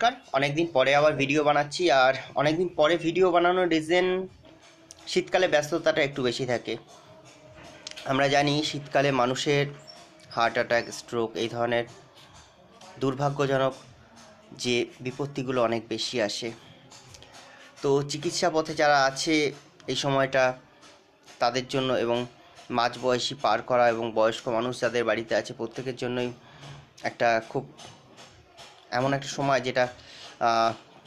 নমস্কার। অনেকদিন পরে আবার ভিডিও বানাচ্ছি, আর অনেকদিন পরে ভিডিও বানানোর রিজন শীতকালে ব্যস্ততাটা একটু বেশি থাকে। আমরা জানি শীতকালে মানুষের হার্ট অ্যাটাক স্ট্রোক এই ধরনের দুর্ভাগ্যজনক যে বিপত্তিগুলো অনেক বেশি আসে। তো চিকিৎসা পথে যারা আছে এই সময়টা তাদের জন্য এবং মাঝবয়সী পার করা এবং বয়স্ক মানুষ যাদের বাড়িতে আছে প্রত্যেকের জন্যই একটা খুব এমন একটা সময় যেটা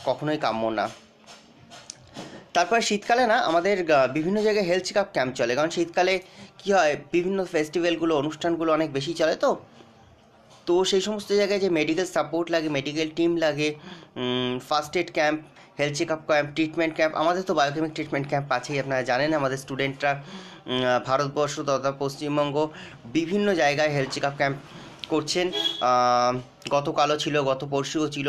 কখনোই কাম্য না। তারপরে শীতকালে না, আমাদের বিভিন্ন জায়গায় হেলথ চেক আপ ক্যাম্প চলে। কারণ শীতকালে কি হয়, বিভিন্ন ফেস্টিভ্যালগুলো অনুষ্ঠানগুলো অনেক বেশি চলে তো। তো সেই সমস্ত জায়গায় যে মেডিকেল সাপোর্ট লাগে মেডিকেল টিম লাগে first aid camp health check up camp treatment camp আমাদের তো বায়োকেমিক ট্রিটমেন্ট ক্যাম্প আছেই, আপনারা জানেন। আমাদের স্টুডেন্টরা ভারতবর্ষ তথা পশ্চিমবঙ্গ বিভিন্ন জায়গায় হেলথ চেক আপ ক্যাম্প করছেন গতকালও ছিল, গত পরশুও ছিল।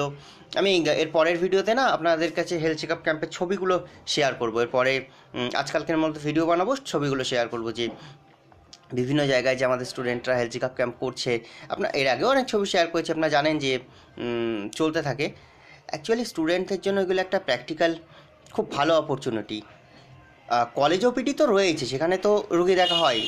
আমি এর পরের ভিডিওতে না আপনাদের কাছে হেলথ চেক আপ ক্যাম্পের ছবিগুলো শেয়ার করব। এরপরে আজকালকের মধ্যে ভিডিও বানাবো, ছবিগুলো শেয়ার করব যে বিভিন্ন জায়গায় যে আমাদের স্টুডেন্টরা হেলথ চেক আপ ক্যাম্প করছে। আপনার, এর আগেও অনেক ছবি শেয়ার করেছি, আপনারা জানেন যে চলতে থাকে। অ্যাকচুয়ালি স্টুডেন্টদের জন্য এগুলো একটা প্র্যাকটিক্যাল খুব ভালো অপরচুনিটি কলেজ ওপিডি তো রয়েছে সেখানে তো রুগী দেখা হয়।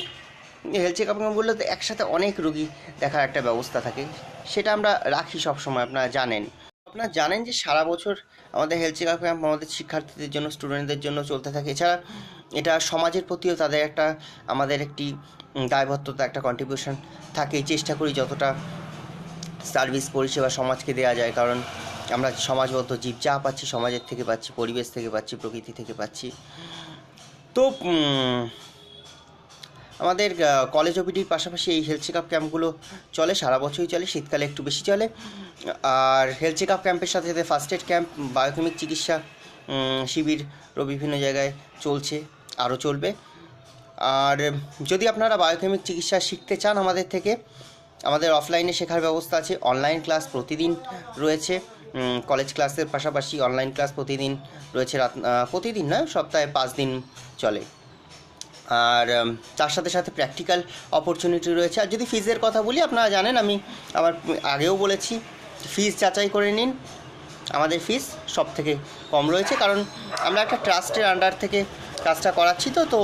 হেলথ চেক আপ ক্যাম্পগুলো তো একসাথে অনেক রোগী দেখার একটা ব্যবস্থা থাকে, সেটা আমরা রাখি সব সময় আপনারা জানেন। আপনারা জানেন যে সারা বছর আমাদের হেলথ চেক আপ ক্যাম্প আমাদের শিক্ষার্থীদের জন্য স্টুডেন্টদের জন্য চলতে থাকে। এছাড়া এটা সমাজের প্রতিও তাদের একটা, আমাদের একটি দায়বদ্ধতা, একটা কন্ট্রিবিউশন থাকে। চেষ্টা করি যতটা সার্ভিস পরিষেবা সমাজকে দেওয়া যায়। কারণ আমরা সমাজবদ্ধ, জীব যা পাচ্ছি, সমাজের থেকে পাচ্ছি, পরিবেশ থেকে পাচ্ছি, প্রকৃতি থেকে পাচ্ছি। তো আমাদের কলেজ ওপিডির পাশাপাশি এই হেলথ চেক আপ ক্যাম্পগুলো চলে, সারা বছরই চলে, শীতকালে একটু বেশি চলে। আর হেলথ চেক আপ ক্যাম্পের সাথে সাথে ফার্স্ট এড ক্যাম্প বায়োকেমিক চিকিৎসা শিবিরও বিভিন্ন জায়গায় চলছে আরও চলবে। আর যদি আপনারা বায়োকেমিক চিকিৎসা শিখতে চান আমাদের থেকে, আমাদের অফলাইনে শেখার ব্যবস্থা আছে অনলাইন ক্লাস প্রতিদিন রয়েছে কলেজ ক্লাসের পাশাপাশি অনলাইন ক্লাস প্রতিদিন রয়েছে রাত প্রতিদিন না, সপ্তাহে পাঁচ দিন চলে। আর তার সাথে সাথে প্র্যাকটিক্যাল অপরচুনিটি রয়েছে। আর যদি ফিজের কথা বলি, আপনারা জানেন, আমি আবার আগেও বলেছি, ফিজ যাচাই করে নিন। আমাদের ফিস সব থেকে কম রয়েছে, কারণ আমরা একটা ট্রাস্টের আন্ডার থেকে কাজটা করাচ্ছি তো তো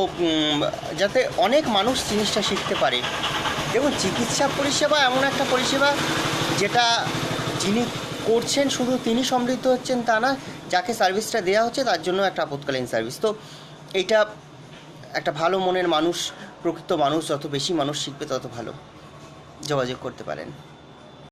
যাতে অনেক মানুষ জিনিসটা শিখতে পারে। দেখুন, চিকিৎসা পরিষেবা এমন একটা পরিষেবা, যেটা যিনি করছেন, শুধু তিনি সমৃদ্ধ হচ্ছেন তা না, যাকে সার্ভিসটা দেওয়া হচ্ছে, তার জন্য একটা আপৎকালীন সার্ভিস তো, এইটা একটা ভালো মনের মানুষ, প্রকৃত মানুষ, যত বেশি মানুষ শিখবে তত ভালো যোগাযোগ করতে পারেন।